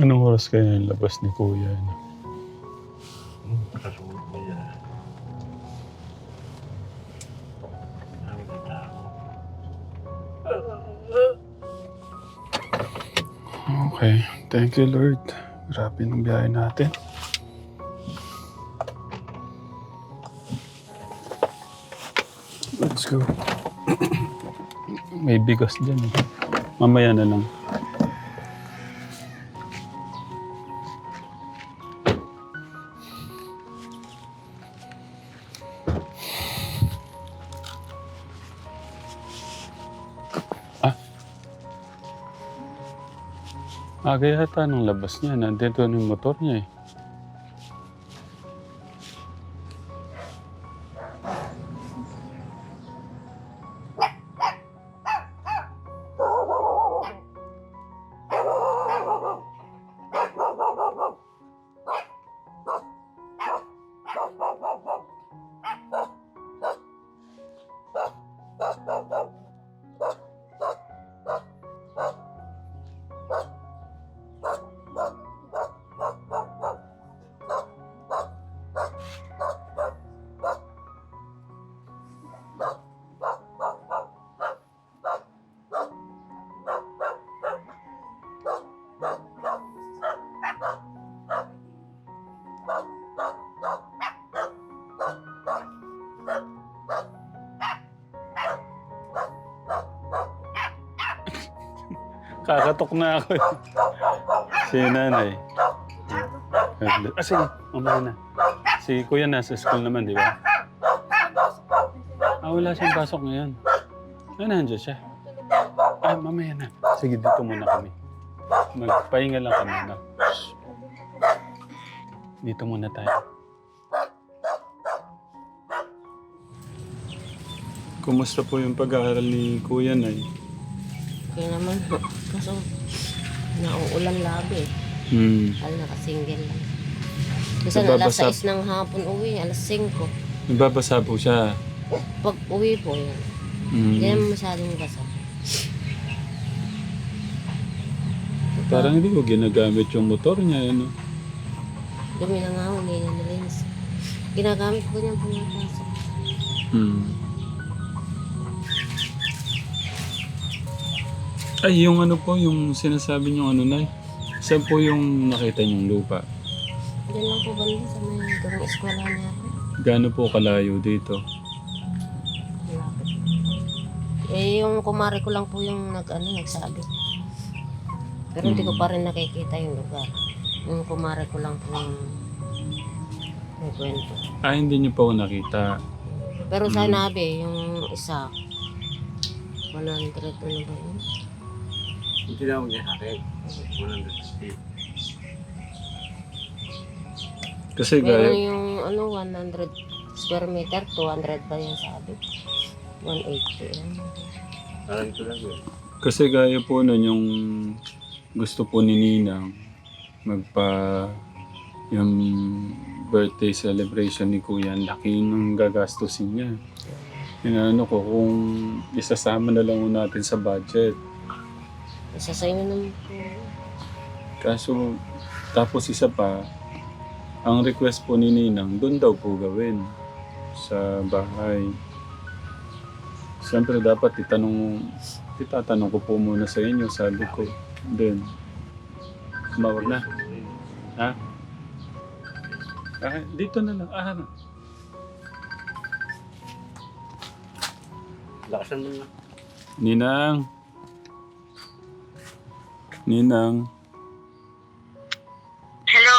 Anong oras kaya yung labas ni Kuya? Ano? Okay. Thank you, Lord. Grabe ng biyahe natin. Let's go. May bigas dyan. eh. Mamaya na lang. Aga yata nung labas niya. Nandito na yung motor niya eh. Kakatok na ako. si nanay. Ah, sige. Mamaya na. Si kuya nasa school naman, di ba? Ah, wala siyang pasok ngayon. Ah, nandiyan siya. Ah, mamaya na. Sige, dito muna kami. Magpahinga lang kami na. Dito muna tayo. Kumusta po yung pag-aaral ni Kuya Nay? Okay naman po. Kaso, nauulan labi. Hmm. Al nakasingle lang. Kasi alas Nababasa- 6 ng hapon uwi, alas 5. Nagbabasa po siya. Pag uwi po yun, Hmm. hindi naman masyadong basa. Parang hindi ko ginagamit yung motor niya. Ano? Dumi na nga hindi niya nalinis. Ginagamit ko niya pumapasok. Hmm. Ay, yung ano po, yung sinasabi niyo ano na, saan po yung nakita niyong lupa? Diyan lang po banda sa may gawang eskwela niya. Gaano po kalayo dito? Malapit. Eh, yung kumari ko lang po yung nag, ano, nagsabi. Pero hindi ko pa rin nakikita yung lugar. Yung kumari ko lang po yung may kwento. Ah, hindi niyo pa ako nakita. Pero Mm. sanabi, yung isa, 100 ano ba yun? Ang tinawag niya sa akin. 150. Kasi Meron gaya, yung ano, 100 square meter, 200 ba yung sabi? 180 yan. Parang ito lang yun. kasi gaya po nun yung gusto po ni Ninang magpa yung birthday celebration ni Kuya, ang laki ng gagastusin niya. Inaano ko kung isasama na lang ho natin sa budget. Isa sa inyo naman po. Kaso, tapos isa pa, ang request po ni Ninang, doon daw po gawin sa bahay. Siyempre dapat itanong, itatanong ko po muna sa inyo, sabi ko. Then, mawag na. Ha? Ah, dito na lang. Ah, ano? Lakasan mo na. Ninang. Ninang. Hello.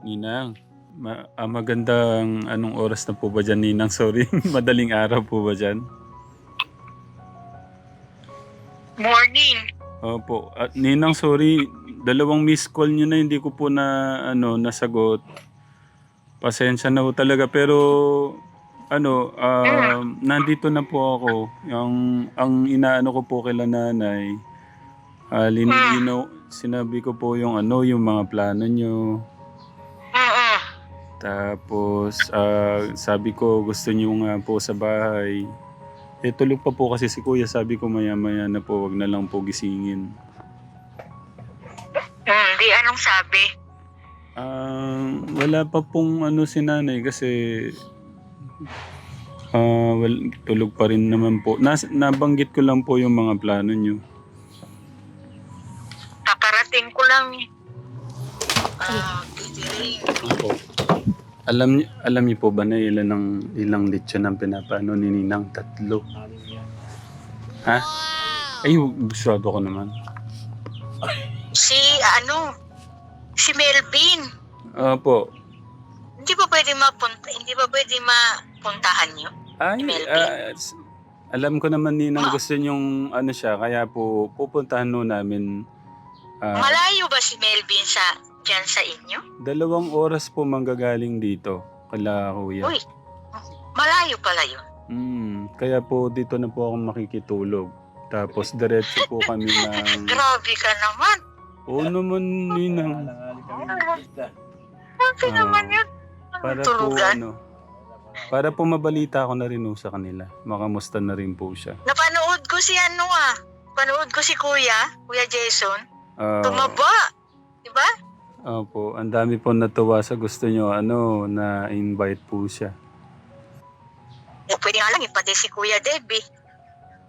Ninang, ma ah, magandang anong oras na po ba dyan, Ninang? Sorry, madaling araw po ba dyan? Morning. Opo. At Ninang, sorry, dalawang miss call nyo na hindi ko po na ano nasagot. Pasensya na po talaga pero ano, um, nandito na po ako. Yung ang inaano ko po kila nanay. Uh, linilinaw, sinabi ko po yung ano, yung mga plano nyo. Oo. Tapos, ah, sabi ko, gusto niyo nga po sa bahay. Eh, tulog pa po kasi si kuya. Sabi ko, maya-maya na po, wag na lang po gisingin. Hmm, di ano Anong sabi? Ah, wala pa pong ano si nanay kasi ah wal, tulog pa rin naman po. Nas, nabanggit ko lang po yung mga plano nyo. Lang. Ah, titiring. Opo. Alam niyo alam niyo po ba na ilan ng ilang lechon ang pinapano ni Ninang tatlo? Ha? Ay, gusto ko naman. Si, ano, si Melvin. Opo. Hindi ba pwede mapunta, hindi ba pwede mapuntahan niyo? Ay, ah, s- alam ko naman Ninang gusto niyong ano siya, kaya po pupuntahan no namin. Ah, Malayo ba si Melvin sa, dyan sa inyo? dalawang oras po manggagaling dito, kala kuya. Uy, malayo pala yun. Mm, kaya po dito na po ako makikitulog. Tapos diretso po kami ng... Grabe ka naman. Oo naman, Ninang. Alangali kami ng isda. Grabe Ah, naman yun. Para po ano, para po mabalita ko na rin sa kanila. Makamusta na rin po siya. Napanood ko si ano ah. Panood ko si Kuya, Kuya Jason. Ah, Tumaba. Diba? Opo, ang dami po natuwa sa gusto nyo, ano, na invite po siya. Eh, pwede nga lang ipati si Kuya Debbie.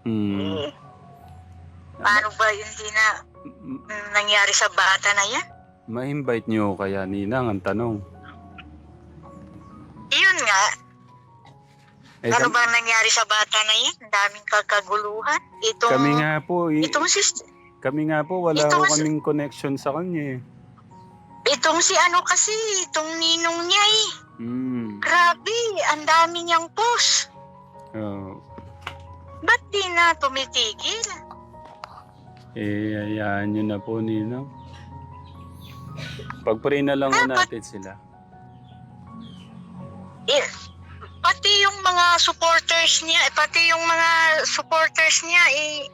Hmm. Eh, paano ba yun di na nangyari sa bata na yan? Ma-invite nyo kaya, Ninang, ang tanong. Yun nga, Eh, ano kam- ba nangyari sa bata na yan? Ang daming kakaguluhan. Itong, kami nga po, i- itong, sis, kami nga po, wala Ito ko kaming connection sa kanya eh. itong si ano kasi, itong ninong niya eh. Hmm. Grabe, ang dami niyang post. Oh. Ba't di na tumitigil? Eh, hayaan nyo na po, Ninang. Pag-pray na lang ho natin sila. Eh, pati yung mga supporters niya, eh, pati yung mga supporters niya eh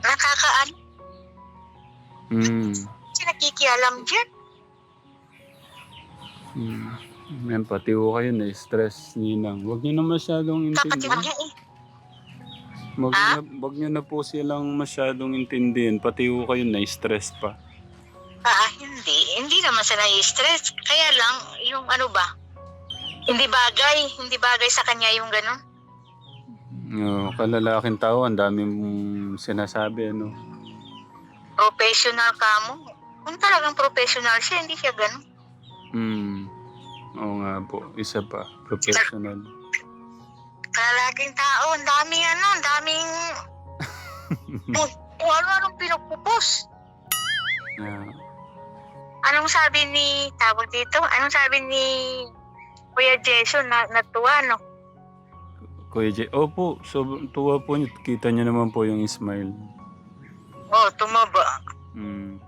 nakakaan Hmm. si nakikialam dyan. Hmm. Yan, pati ho kayo na stress, Ninang. Huwag nyo na masyadong Kapatid intindihin. niya eh. Huwag Ah? nyo, na, nyo na po silang masyadong intindihin. Pati ho kayo na stress pa. Ah, hindi. Hindi naman sila stress. Kaya lang, yung ano ba, hindi bagay. Hindi bagay sa kanya yung ganun. Oh, kalalaking tao, ang dami mong sinasabi, ano. Professional ka mo. Kung talagang professional siya, hindi siya ganun. Hmm. Oo nga po, isa pa, professional. Kalalaking tao, ang daming ano, ang daming... kung, kung ano-anong pinupupos. Yeah. Anong sabi ni, tawag dito, anong sabi ni Kuya Jason na natuwa, no? Kuya J, opo, so, tuwa po niyo. Kita niyo naman po yung smile. Oh, tumaba. Hmm.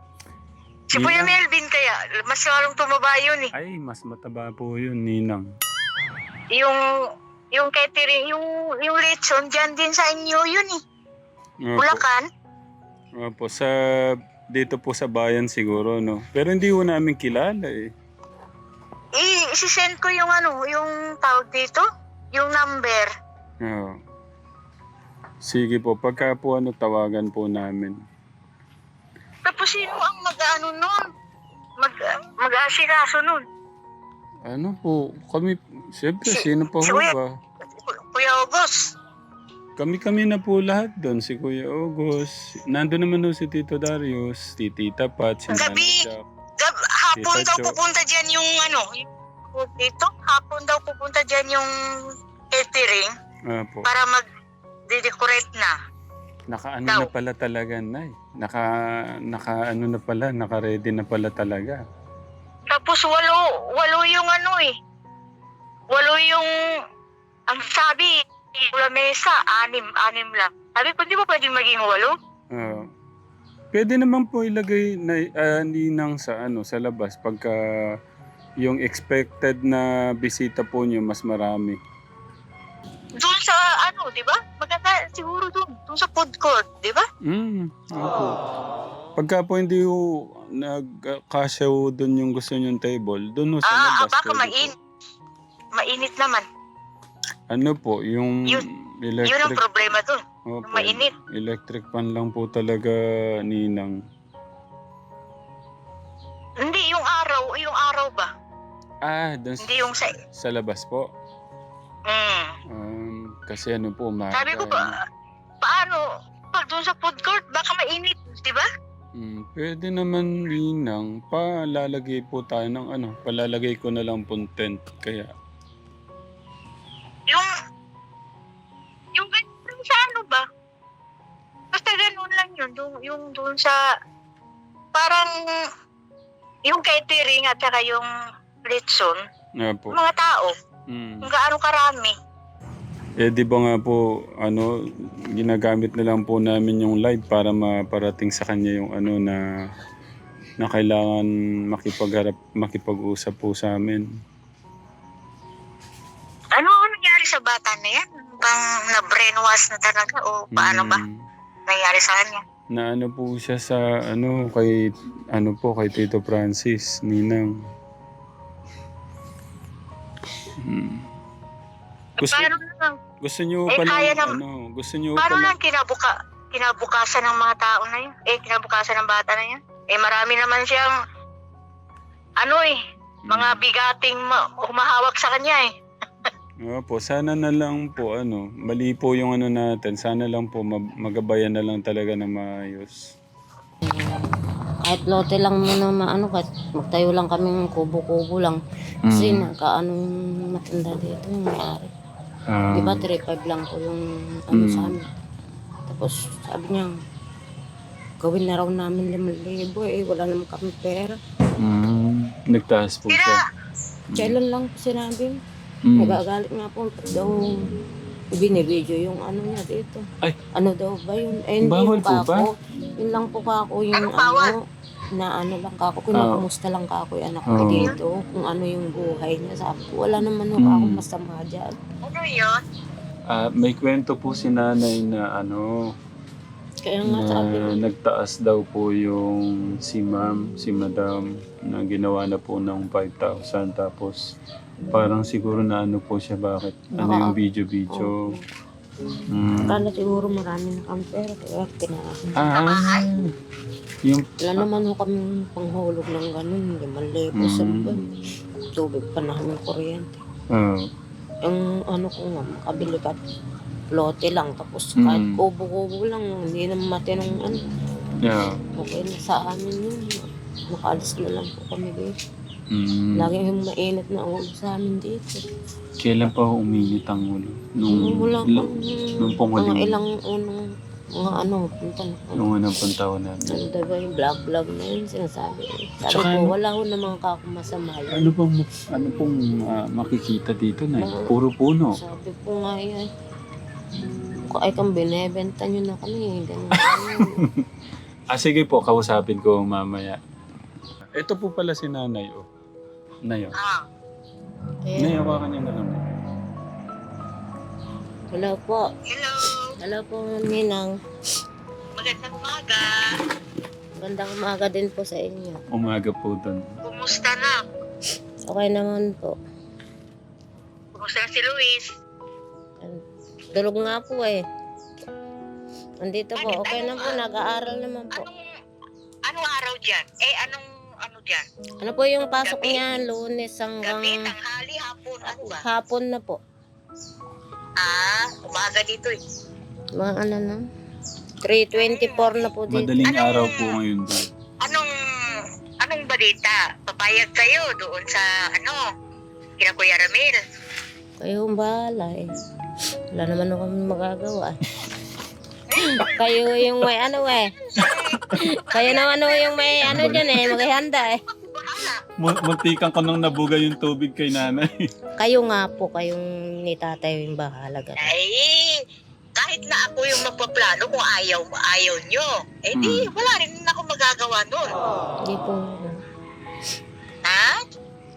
Si Kuya Ninang. Melvin kaya, mas lalong tumaba yun eh. Ay, mas mataba po yun, Ninang. Yung, yung catering, yung, yung lechon, dyan din sa inyo yun eh. Opo, Bulacan. opo, sa, dito po sa bayan siguro, no? Pero hindi po namin kilala eh. Eh, isi-send ko yung ano, yung tawag dito, yung number. Oo. Sige po, pagka po ano, tawagan po namin. Tapos sino ang mag-ano nun? Mag, mag-asikaso nun? Ano po, kami, siyempre, Si- sino pa si ho Kuya- ba? Kuya August. Kami-kami na po lahat doon, si Kuya August. Nandun naman doon si Tito Darius, si Tita Pat, si Nanay Gabi. Jack. Gab, hapon Tita daw Jo. pupunta dyan yung ano, yung dito, hapon daw pupunta dyan yung catering Ah po. para mag-decorate na. Naka-ano Daw. na pala talaga, Nay. Naka, naka ano na pala, naka-ready na pala talaga. Tapos walo, walo yung ano eh. Walo yung, ang sabi, wala mesa, anim, anim lang. Sabi ko, di ba pwedeng maging walo? Ah. pwede naman po ilagay na ah, ninang sa ano sa labas pagka yung expected na bisita po niyo mas marami. Doon sa ano, di ba? Maganda siguro doon, doon sa food court, di ba? Mm, opo. Pagka po hindi ho nagkasya ho doon yung gusto niyong table, doon ho sa Ah, ah, labas. baka pwede po. main, mainit naman. Ano po, yung Yun- Yun ang electric, problema doon. opo, mainit. electric pan lang po talaga ninang. Hindi, yung araw, yung araw ba? Ah, doon Hindi yung sa... sa labas po. Mm. Um, kasi ano po, umaga. Sabi ko ba, paano? Pag doon sa food court, baka mainit, di ba? Mm, pwede naman ninang, palalagay po tayo ng ano, palalagay ko na lang po tent. Kaya, Yung... Yung ganyan sa ano ba? Basta ganun lang yun. Yung, yung doon sa... Parang... Yung catering at saka yung litson, nga po. mga tao, Mm. kung gaano karami. Eh di ba nga po, ano, ginagamit na lang po namin yung live para maparating sa kanya yung ano na na kailangan makipagharap, makipag-usap po sa amin. Ano ang nangyari sa bata na yan? Bang na-brainwash na talaga o paano ba Mm. nangyari sa kanya? Na ano po siya sa ano kay ano po kay Tito Francis Ninang. Hmm. Gusto paano lang, gusto niyo Eh, pala kaya nam- ano, gusto niyo paano pala lang kinabuka, kinabukasan ng mga tao na yun? Eh, kinabukasan ng bata na yun? Eh, marami naman siyang, ano eh, mga bigating ma- humahawak sa kanya eh. Oo po, sana na lang po ano, mali po yung ano natin. Sana lang po mag- magabayan na lang talaga na maayos. Kahit lote lang muna maano, kahit magtayo lang kaming kubo-kubo lang. Kasi nagkaano yung matanda dito, yung may-ari. Ah, Di ba 3-5 lang po yung ano sa amin. Tapos sabi niya, gawin na raw namin 5,000 eh, wala naman kami pera. mm, nagtaas po siya. Kailan lang po sinabi, Mm. nagagalit nga po daw binibidyo yung ano niya dito. Ay. Ano daw ba yun? Eh, Bawal yung po ba? Yun lang po kako yung Anong bawal? Na ano lang kako. Kinakumusta lang kako yung anak ko Oo. dito. Kung ano yung buhay niya. Sabi ko, wala naman ho Mm. kako masama dyan. ano yun? Ah, may kwento po si nanay na ano, Kaya nga sabi ko, na nagtaas daw po yung si ma'am, si madam, na ginawa na po ng 5,000 tapos parang siguro na ano po siya bakit ano yung video-video. Mm. Kala siguro marami na kami pera. Kaya tinaas. Ah, yung Wala naman ho kami panghulog ng ganun. Limang libo sa Mm. buwan. Tubig pa namin kuryente. ah, Yung ano ko nga, makabili ka lote lang. Tapos Mm. kahit kubo-kubo lang, hindi naman matinong ano. yeah. Okay na sa amin yun. Makaalis na lang po kami dito. Mm. Lagi yung mainit na ulo sa amin dito. Kailan pa uminit ang ulo? Nung, Wala la- pang nung pong mga ilang unang mga ano, punta na. nung unang pantaon natin. Ano diba yung vlog-vlog na yun, sinasabi ko. Sabi Tsaka ko, ano- wala ho namang kakumasama yun. Ano pong, ano pong ah, makikita dito na Puro puno. Sabi ko nga yan. Kung ay kang binebenta nyo na kami, ganun. ganun. Ah, sige po, kausapin ko mamaya. Ito po pala si nanay, oh. Nay, oh. Ah, Nay, Kaya, hawakan niya na lang. hello po. hello, Hello po, Ninang. magandang umaga. Gandang umaga din po sa inyo. Umaga po doon. Kumusta na? Okay naman po. Kumusta na si Luis? Dulog nga po eh. Andito po, okay na po, nag-aaral naman po. Anong, anong araw dyan? Eh, anong, ano dyan? Ano po yung pasok Gabi? niya, lunes Gabi, hanggang tanghali, hapon, ano ba? hapon na po. Ah, umaga dito eh. Mga ano na. 3.24 na po dito. Madaling Anong- araw po ngayon doon. Anong, anong balita? Papayag kayo doon sa, ano, kina Kuya Ramil. Kayo ang bahala eh. Wala naman ako magagawa. Kayo yung may ano eh. Kayo naman ano yung may ano dyan eh, maghihanda eh. Mu- Muntikan ko nang nabuga yung tubig kay nanay. Kayo nga po, kayong ni tatay yung bahala. ganun. Ay, kahit na ako yung magpaplano kung ayaw, ayaw nyo. Eh di, Hmm. wala rin ako magagawa nun. Hindi po. Ha?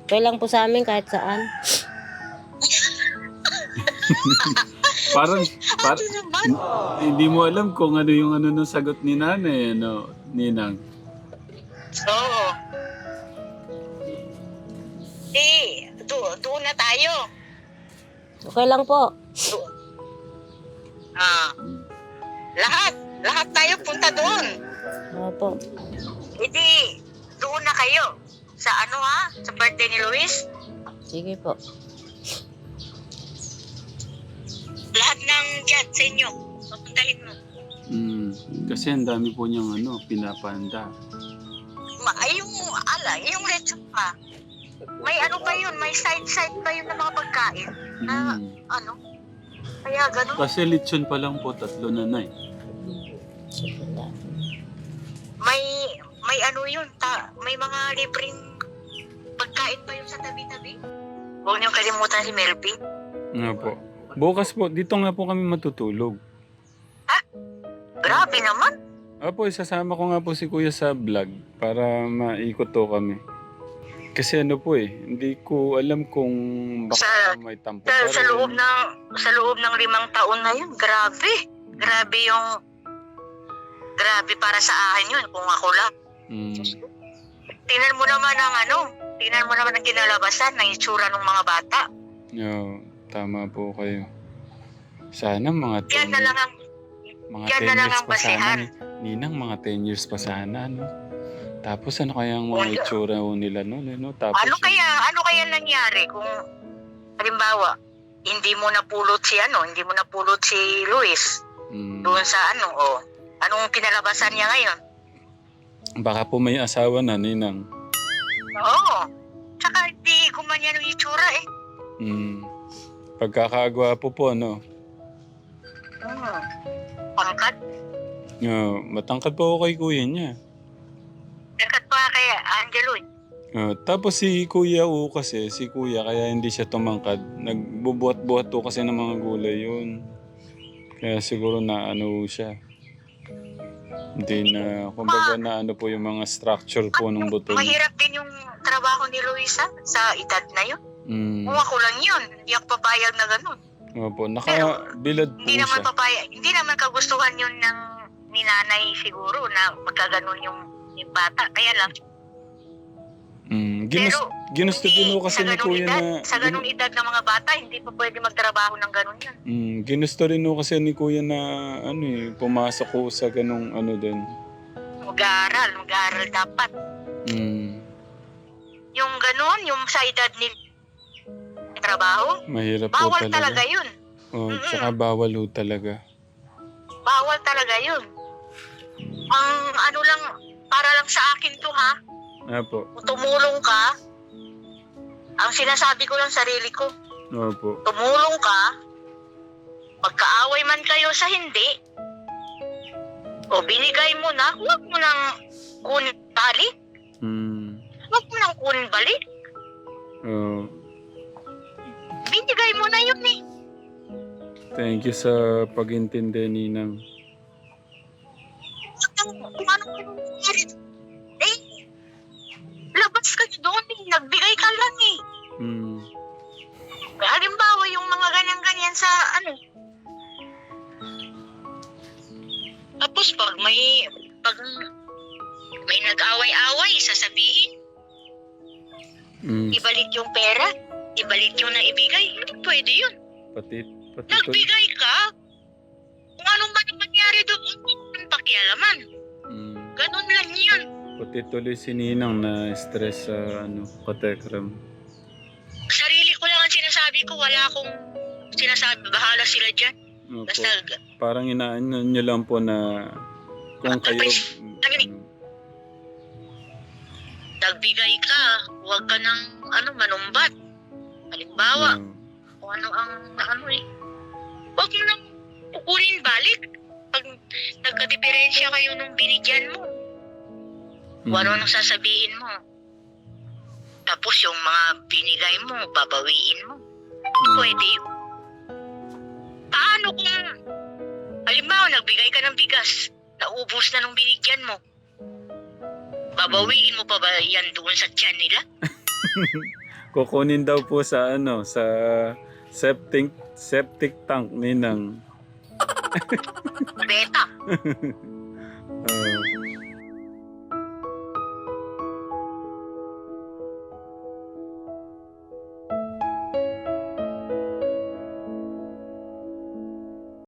Okay lang po sa amin kahit saan. Parang, par- Ano naman? hindi mo alam kung ano yung ano ng sagot ni nanay, ano, ninang. Oo. Di, do, doon na tayo. Okay lang po. Do- Ah. Lahat, lahat tayo punta doon. Opo. Hindi, doon na kayo. sa ano ha, sa birthday ni Luis. Sige po. Lahat ng dyan sa inyo, papuntahin mo. Mm, kasi ang dami po niyang ano, pinapanda. Ma, ay, yung, ala, yung lechon pa. May ano pa yun, may side-side pa yun ng mga pagkain. Ah. Mm. Ano? Kaya ganun. Kasi lechon pa lang po, tatlo na na eh. Na. May, may ano yun, ta, may mga libreng pagkain pa yun sa tabi-tabi. Huwag niyong kalimutan si Melby. Nga po. Bukas po, dito nga po kami matutulog. Grabe naman. Apo, isasama ko nga po si Kuya sa vlog para maikot to kami. Kasi ano po eh, hindi ko alam kung baka Sa- may tampo Sa, sa loob ng sa loob ng limang taon na yun, grabe. Grabe yung grabe para sa akin yun kung ako lang. Mm. Tingnan mo naman ang ano, tingnan mo naman ang kinalabasan ng itsura ng mga bata. Oo, tama po kayo. Sana mga 10 Yan na lang ang mga yan 10 na lang years ang pa sana. basihan. ni- Ninang mga 10 years pa sana, no? Tapos ano kayang mga Wala. itsura ho nila noon, eh, no? Tapos ano yung- kaya ano kaya nangyari kung halimbawa hindi mo napulot si ano, hindi mo napulot si Luis Mm, doon sa ano, oh. Anong kinalabasan niya ngayon? baka po may asawa na, Ninang. Oo. Tsaka hindi gumanyan yung itsura eh. Mm. Pagkakagwa po po, no? Hmm. Pangkat. Oo, matangkad po ako kay kuya niya. Pangkat pa kay Angelo eh. Ah, tapos si Kuya U kasi, si Kuya kaya hindi siya tumangkad. Nagbubuhat-buhat to kasi ng mga gulay yun. Kaya siguro na ano siya. Hindi na, kumbaga na ano po yung mga structure po ng buto. niya. Mahirap din yung trabaho ni Luisa sa edad na yun. Mm. Kung ako lang yun, hindi ako papayag na ganun. Opo, nakabilad po Hindi naman siya. papayag, hindi naman kagustuhan yun ng ni nanay siguro na magkaganon yung, yung bata. Kaya lang, Mm. Ginus, pero ginusto hindi, din po kasi sa ni ganung Kuya edad, na... sa ganung edad ng mga bata, hindi pa pwede magtrabaho ng ganun yan. Mm, ginusto rin po kasi ni Kuya na ano eh, pumasok ko sa ganong ano din. Mag-aaral, mag-aaral dapat. Mm. Yung ganun, yung sa edad ni trabaho, Mahirap po bawal talaga. talaga yun. Oh, Mm-mm. tsaka bawal ho talaga. Bawal talaga yun. Ang ano lang, para lang sa akin to ha, Apo. kung tumulong ka, ang sinasabi ko lang sarili ko, Opo. tumulong ka, magkaaway man kayo sa hindi, o binigay mo na, huwag mo nang kunin balik, Mm. huwag mo nang kunin balik, Oh, mo na yun eh. thank you sa pag-intindi, Ninang. Eh, labas ka doon eh, nagbigay ka lang eh. Mm. Halimbawa, yung mga ganyan-ganyan sa ano. Tapos pag may pag may nag-away-away, sasabihin, Mm. ibalik yung pera, ibalik yung naibigay. Hindi pwede yun. Pati, pati, Nagbigay ka. Kung anong man ang mangyari doon, nang pakialaman. mm. Ganun lang yun. pati tuloy si Ninang na stress sa ano, katekram. Sarili ko lang ang sinasabi ko, wala akong sinasabi, bahala sila dyan. Opo. Basta Parang inaano nyo lang po na kung kayo... ano, nagbigay ka, huwag ka ng ano, manumbat. Halimbawa, mm, kung ano ang ano eh. Huwag mo nang kukunin balik. Pag nagka-diferensya kayo nung binigyan mo, mm, kung ano nang sasabihin mo. Tapos yung mga binigay mo, babawiin mo. mm, Pwede yun. Paano kung, halimbawa, nagbigay ka ng bigas, naubos na nung binigyan mo. Babawiin mo pa ba yan doon sa tiyan nila? Kukunin daw po sa ano, sa septic septic tank ni Nang. Beta. uh,